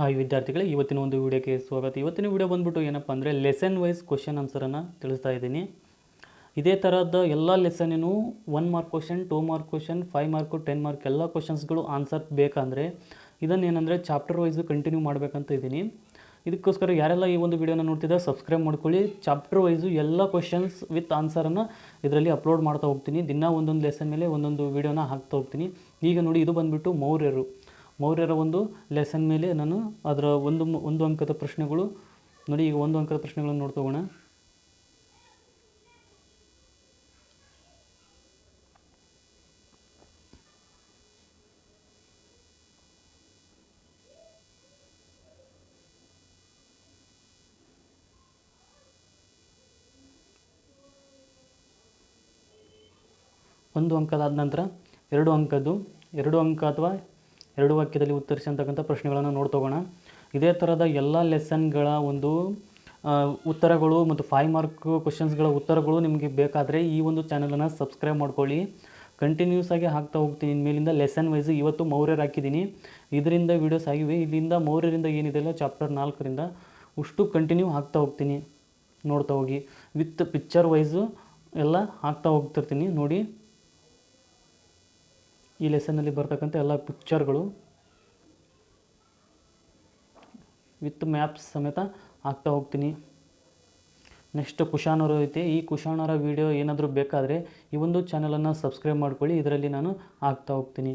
Hi ವಿದ್ಯಾರ್ಥಿಗಳೇ, ಇವತ್ತಿನ ಒಂದು ವಿಡಿಯೋಕ್ಕೆ ಸ್ವಾಗತ. ಇವತ್ತಿನ ವಿಡಿಯೋ ಬಂದ್ಬಿಟ್ಟು ಏನಪ್ಪ ಅಂದರೆ ಲೆಸನ್ ವೈಸ್ ಕ್ವಶನ್ ಆನ್ಸರನ್ನು ತಿಳಿಸ್ತಾ ಇದ್ದೀನಿ. ಇದೇ ಥರದ ಎಲ್ಲ ಲೆಸನ್ನಿನೂ one mark question two mark question five mark ten mark ಎಲ್ಲ ಕ್ವಶನ್ಸ್ಗಳು ಆನ್ಸರ್ ಬೇಕಂದರೆ ಇದನ್ನೇನೆಂದರೆ ಚಾಪ್ಟರ್ ವೈಸು ಕಂಟಿನ್ಯೂ ಮಾಡಬೇಕಂತ ಇದ್ದೀನಿ. ಇದಕ್ಕೋಸ್ಕರ ಯಾರೆಲ್ಲ ಈ ಒಂದು ವಿಡಿಯೋನ ನೋಡ್ತಿದ್ದಾರೆ ಸಬ್ಸ್ಕ್ರೈಬ್ ಮಾಡ್ಕೊಳ್ಳಿ. ಚಾಪ್ಟರ್ ವೈಸು ಎಲ್ಲ ಕ್ವಶನ್ಸ್ ವಿತ್ ಆನ್ಸರನ್ನು ಇದರಲ್ಲಿ ಅಪ್ಲೋಡ್ ಮಾಡ್ತಾ ಹೋಗ್ತೀನಿ. ದಿನ ಒಂದೊಂದು ಲೆಸನ್ ಮೇಲೆ ಒಂದೊಂದು ವಿಡಿಯೋನ ಹಾಕ್ತಾ ಹೋಗ್ತೀನಿ. ಈಗ ನೋಡಿ, ಇದು ಬಂದುಬಿಟ್ಟು ಮೌರ್ಯರು. ಮೌರ್ಯರ ಒಂದು ಲೆಸನ್ ಮೇಲೆ ನಾನು ಅದರ ಒಂದು ಒಂದು ಅಂಕದ ಪ್ರಶ್ನೆಗಳು ನೋಡಿ, ಈಗ ಒಂದು ಅಂಕದ ಪ್ರಶ್ನೆಗಳನ್ನು ನೋಡ್ತೋಗೋಣ ಒಂದು ಅಂಕದಾದ ನಂತರ ಎರಡು ಅಂಕದ್ದು, ಎರಡು ಅಂಕ ಅಥವಾ ಎರಡು ವಾಕ್ಯದಲ್ಲಿ ಉತ್ತರಿಸಿ ಅಂತಕ್ಕಂಥ ಪ್ರಶ್ನೆಗಳನ್ನು ನೋಡ್ತೋಗೋಣ. ಇದೇ ಥರದ ಎಲ್ಲ ಲೆಸನ್ಗಳ ಒಂದು ಉತ್ತರಗಳು ಮತ್ತು ಫೈವ್ ಮಾರ್ಕ್ ಕ್ವಶನ್ಸ್ಗಳ ಉತ್ತರಗಳು ನಿಮಗೆ ಬೇಕಾದರೆ ಈ ಒಂದು ಚಾನಲನ್ನು ಸಬ್ಸ್ಕ್ರೈಬ್ ಮಾಡ್ಕೊಳ್ಳಿ. ಕಂಟಿನ್ಯೂಸ್ ಆಗಿ ಹಾಕ್ತಾ ಹೋಗ್ತೀನಿ. ಇನ್ಮೇಲಿಂದ ಲೆಸನ್ ವೈಸ್ ಇವತ್ತು ಮೌರ್ಯರು ಹಾಕಿದ್ದೀನಿ. ಇದರಿಂದ ವೀಡಿಯೋಸ್ ಆಗಿವೆ. ಇಲ್ಲಿಂದ ಮೌರ್ಯರಿಂದ ಏನಿದೆಯಲ್ಲ ಚಾಪ್ಟರ್ ನಾಲ್ಕರಿಂದ ಅಷ್ಟು ಕಂಟಿನ್ಯೂ ಹಾಕ್ತಾ ಹೋಗ್ತೀನಿ. ನೋಡ್ತಾ ಹೋಗಿ. ವಿತ್ ಪಿಕ್ಚರ್ ವೈಸು ಎಲ್ಲ ಹಾಕ್ತಾ ಹೋಗ್ತಿರ್ತೀನಿ. ನೋಡಿ. ಈ ಲೆಸನ್ನಲ್ಲಿ ಬರ್ತಕ್ಕಂಥ ಎಲ್ಲ ಪಿಕ್ಚರ್ಗಳು ವಿತ್ ಮ್ಯಾಪ್ಸ್ ಸಮೇತ ಹಾಕ್ತಾ ಹೋಗ್ತೀನಿ. ನೆಕ್ಸ್ಟ್ ಕುಶಾನವರು ಐತೆ. ಈ ಕುಶಾನರ ವಿಡಿಯೋ ಏನಾದರೂ ಬೇಕಾದರೆ ಈ ಒಂದು ಚಾನಲನ್ನು ಸಬ್ಸ್ಕ್ರೈಬ್ ಮಾಡ್ಕೊಳ್ಳಿ. ಇದರಲ್ಲಿ ನಾನು ಹಾಕ್ತಾ ಹೋಗ್ತೀನಿ.